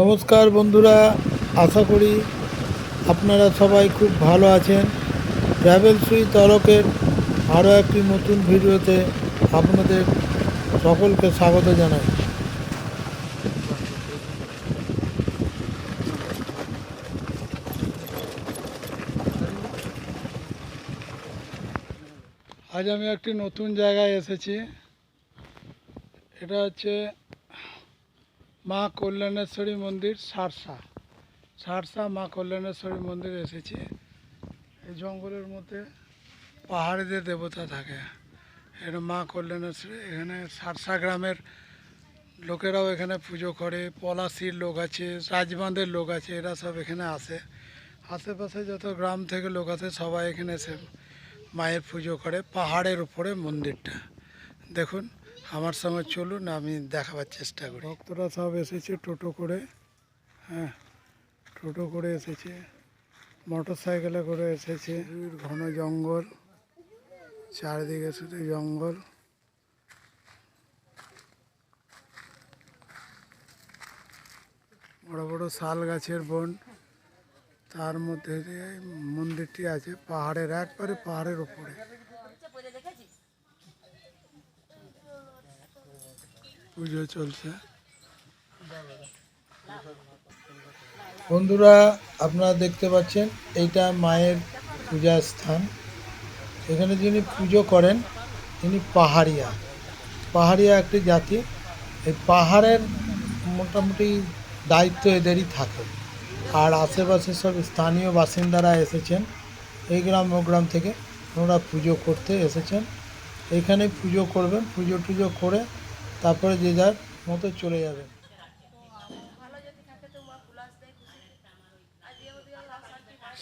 নমস্কার বন্ধুরা, আশা করি আপনারা সবাই খুব ভালো আছেন। ট্রাভেল সুই তরকের আরও একটি নতুন ভিডিওতে আপনাদের সকলকে স্বাগত জানাই। আজ আমি একটি নতুন জায়গায় এসেছি। এটা হচ্ছে মা কল্যাণেশ্বরী মন্দির, সারসা। সারসা মা কল্যাণেশ্বরী মন্দির এসেছে। এই জঙ্গলের মধ্যে পাহাড়িদের দেবতা থাকে। এটা মা কল্যাণেশ্বরী, এখানে সারসা গ্রামের লোকেরাও এখানে পুজো করে। পলাশির লোক আছে, রাজবাঁধের লোক আছে, এরা সব এখানে আসে। আশেপাশে যত গ্রাম থেকে লোক আছে, সবাই এখানে এসে মায়ের পুজো করে পাহাড়ের উপরে মন্দিরটা। দেখুন আমার সঙ্গে চলুন আমি দেখাবার চেষ্টা করি। ভক্তরা সব এসেছে টোটো করে হ্যাঁ টোটো করে এসেছে মোটর সাইকেলে করে এসেছে। ঘন জঙ্গল চারিদিকে শুধু জঙ্গল। বড় বড় শাল গাছের বন তার মধ্যে মন্দিরটি আছে পাহাড়ের একবারে পাহাড়ের উপরে। পুজো চলছে। বন্ধুরা, আপনারা দেখতে পাচ্ছেন, এইটা মায়ের পূজার স্থান। এখানে যিনি পুজো করেন, তিনি পাহাড়িয়া। পাহাড়িয়া একটি জাতি। এই পাহাড়ের মোটামুটি দায়িত্ব এদেরই থাকে। আর আশেপাশে সব স্থানীয় বাসিন্দারা এসেছেন। এই গ্রাম ও গ্রাম থেকে ওনারা পুজো করতে এসেছেন। এখানে পুজো করবেন, পুজো টুজো করে তারপরে যে যার মতো চলে যাবে।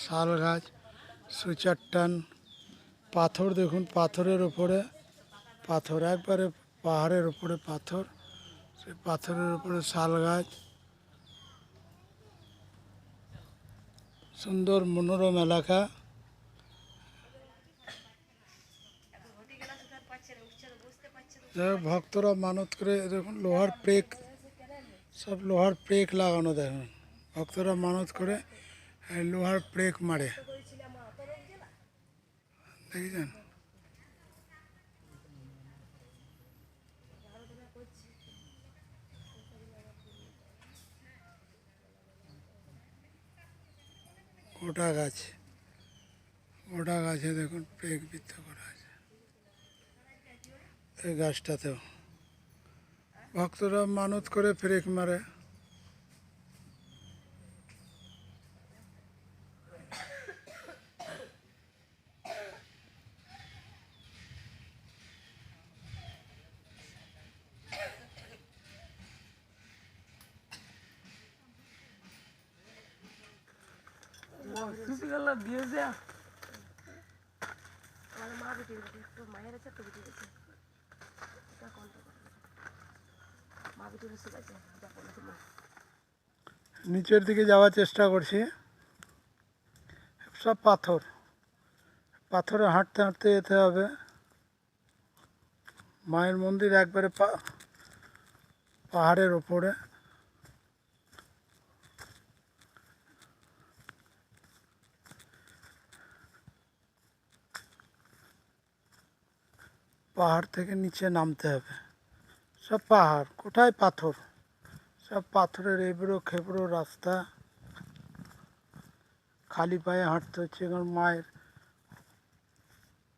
শাল গাছ সুচাট্টান পাথর দেখুন, পাথরের উপরে, পাথর একবারে পাহাড়ের উপরে পাথর, সেই পাথরের উপরে শাল গাছ। সুন্দর মনোরম এলাকা। যাই ভক্তরা মানত করে দেখুন, লোহার প্রেক, সব লোহার প্রেক লাগানো দেখুন। ভক্তরা মানত করে লোহার প্রেক মারে। দেখেছেন? গোটা গাছ, গোটা গাছে দেখুন প্রেক বৃত্ত এই গাছটাতেও। ভক্তরা মানত করে প্রেক মারে। দিয়ে মা বেটি মায়ের আছে তো বেটি বেটি এটা কন্ট্রোল করে মা বেটি বেশি আছে দেখো না তুমি নিচের দিকে যাওয়ার চেষ্টা করছি। সব পাথর। পাথরে হাঁটতে হাঁটতে যেতে হবে। মায়ের মন্দির একবারে পাহাড়ের ওপরে। পাহাড় থেকে নিচে নামতে হবে। সব পাহাড়। কোথায় পাথর? সব পাথরের এবড়ো খেবড়ো রাস্তা। খালি পায়ে হাঁটতে হচ্ছে, কারণ মায়ের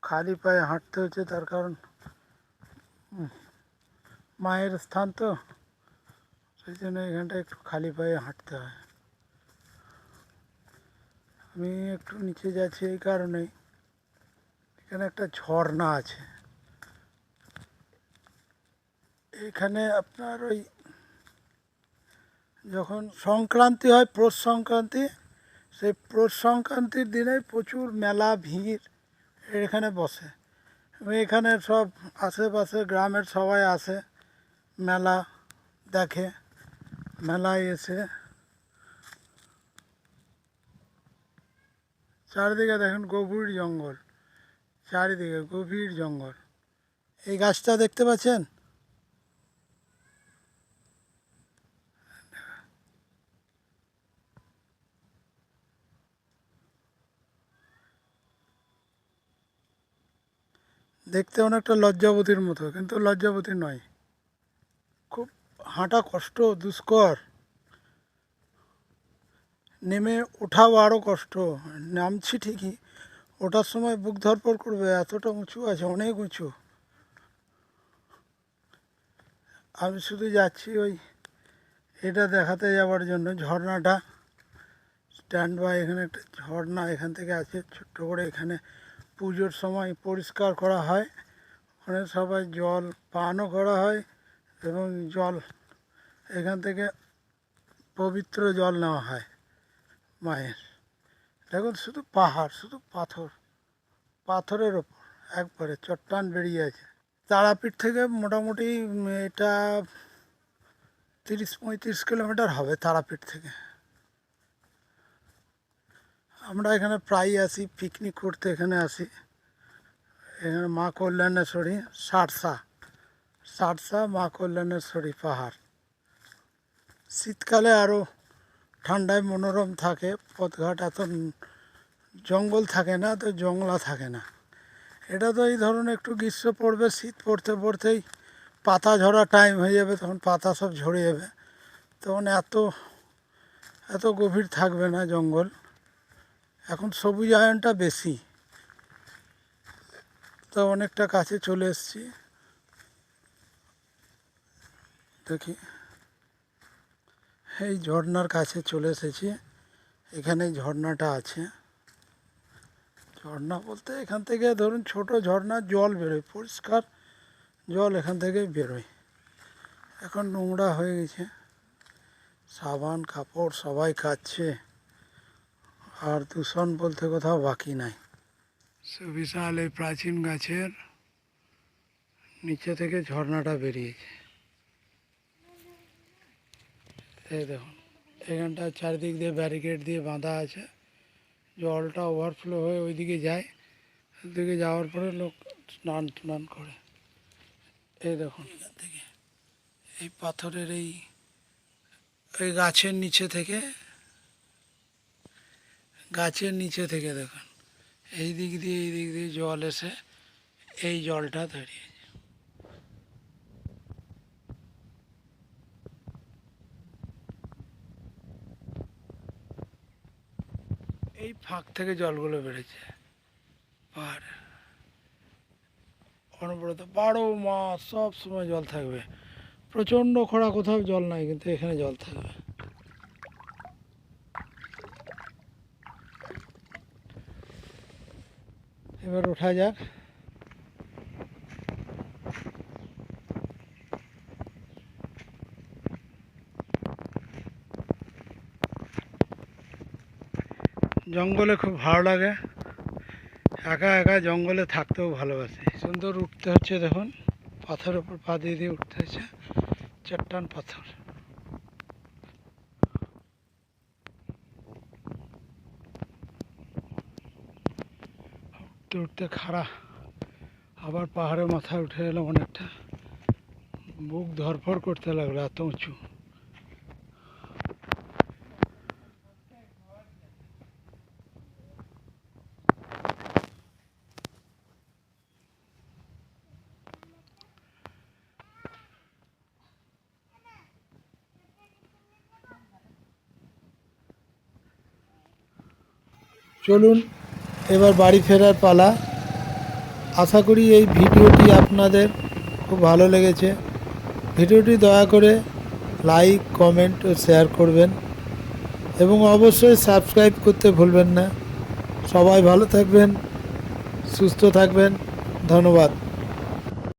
খালি পায়ে হাঁটতে হচ্ছে, তার কারণ মায়ের স্থান তো, সেই জন্য এখানটা একটু খালি পায়ে হাঁটতে হয়। আমি একটু নিচে যাচ্ছি এই কারণেই। এখানে একটা ঝর্ণা আছে। এখানে আপনার ওই যখন সংক্রান্তি হয়, পৌষ সংক্রান্তি, সেই পৌষ সংক্রান্তির দিনে প্রচুর মেলা, ভিড় এখানে বসে। এখানে সব আশেপাশে গ্রামের সবাই আসে, মেলা দেখে, মেলায় এসে। চারিদিকে দেখেন গভীর জঙ্গল, চারিদিকে গভীর জঙ্গল। এই গাছটা দেখতে পাচ্ছেন? দেখতে অনেকটা লজ্জাবতীর মতো, কিন্তু লজ্জাবতী নয়। খুব হাঁটা কষ্ট, দুষ্কর। নেমে ওঠাও আরও কষ্ট। নামছি ঠিকই। ওঠার সময় বুক ধরপর করবে, এতটা উঁচু আছে, অনেক উঁচু। আমি শুধু যাচ্ছি ওই এটা দেখাতে যাওয়ার জন্য, ঝর্ণাটা। স্ট্যান্ড বাই এখানে একটা ঝর্ণা এখান থেকে আছে, ছোট্ট করে এখানে পুজোর সময় পরিষ্কার করা হয়। ওখানে সবাই জল পানও করা হয় এবং জল, এখান থেকে পবিত্র জল নেওয়া হয় মায়ের। দেখুন, শুধু পাহাড়, শুধু পাথর, পাথরের ওপর, একবারে চট্টান বেরিয়ে আছে। তারাপীঠ থেকে মোটামুটি এটা তিরিশ পঁয়ত্রিশ কিলোমিটার হবে তারাপীঠ থেকে। আমরা এখানে প্রায় আসি পিকনিক করতে এখানে আসি। এখানে মা কল্যাণেশ্বরী, সারসা। সারসা, মা কল্যাণেশ্বরী পাহাড়। শীতকালে আরও ঠান্ডায় মনোরম থাকে, পথঘাট এত জঙ্গল থাকে না, তো জংলা থাকে না। এটা তো এই ধরুন একটু গ্রীষ্ম পড়বে, শীত পড়তে পড়তেই পাতা ঝরা টাইম হয়ে যাবে, তখন পাতা সব ঝরে যাবে। তখন এত এত গভীর থাকবে না জঙ্গল। এখন সবুজ আয়নটা বেশি। তো অনেকটা কাছে চলে এসেছি। দেখি। এই ঝর্নার কাছে চলে এসেছি। এখানে ঝর্নাটা আছে। ঝর্ণা বলতে এখান থেকে ধরুন ছোট ঝর্ণার জল বেরোয়, পরিষ্কার জল এখান থেকে বেরোয়। এখন নোংরা হয়ে গেছে। সাবান, কাপড় সবাই খাচ্ছে আর দূষণ বলতে কোথাও বাকি নাই। বিশাল এই প্রাচীন গাছের নিচে থেকে ঝর্ণাটা বেরিয়েছে। এই দেখুন, এখানটা চারিদিক দিয়ে ব্যারিকেড দিয়ে বাঁধা আছে। জলটা ওভারফ্লো হয়ে ওইদিকে যায়। ওইদিকে যাওয়ার পরে লোক স্নান টান করে। এই দেখুন, এখান থেকে এই পাথরের এই এই গাছের নিচে থেকে গাছের নিচে থেকে দেখুন। এই দিক দিয়ে, এই দিক দিয়ে জল এসে এই জলটা দাঁড়িয়ে এই ফাঁক থেকে জলগুলো বেড়েছে। পাহাড়ে অনবরত বারো মাস সব সময় জল থাকবে। প্রচণ্ড খরা কোথাও জল নাই, কিন্তু এখানে জল থাকবে। এবার ওঠা যাক। জঙ্গলে খুব ভালো লাগে। একা একা জঙ্গলে থাকতেও ভালোবাসি। সুন্দর উঠতে হচ্ছে দেখুন। পাথরের উপর পা দিয়ে দিয়ে উঠতে হচ্ছে। চট্টান পাথর। উঠতে উঠতে খাড়া। আবার পাহাড়ের মাথায় উঠে এলাম অনেকটা। বুক ধরফর করতে লাগল, এত উঁচু। চলুন এবার বাড়ি ফেরার পালা। আশা করি এই ভিডিওটি আপনাদের খুব ভালো লেগেছে। ভিডিওটি দয়া করে লাইক, কমেন্ট ও শেয়ার করবেন। এবং অবশ্যই সাবস্ক্রাইব করতে ভুলবেন না। সবাই ভালো থাকবেন, সুস্থ থাকবেন। ধন্যবাদ।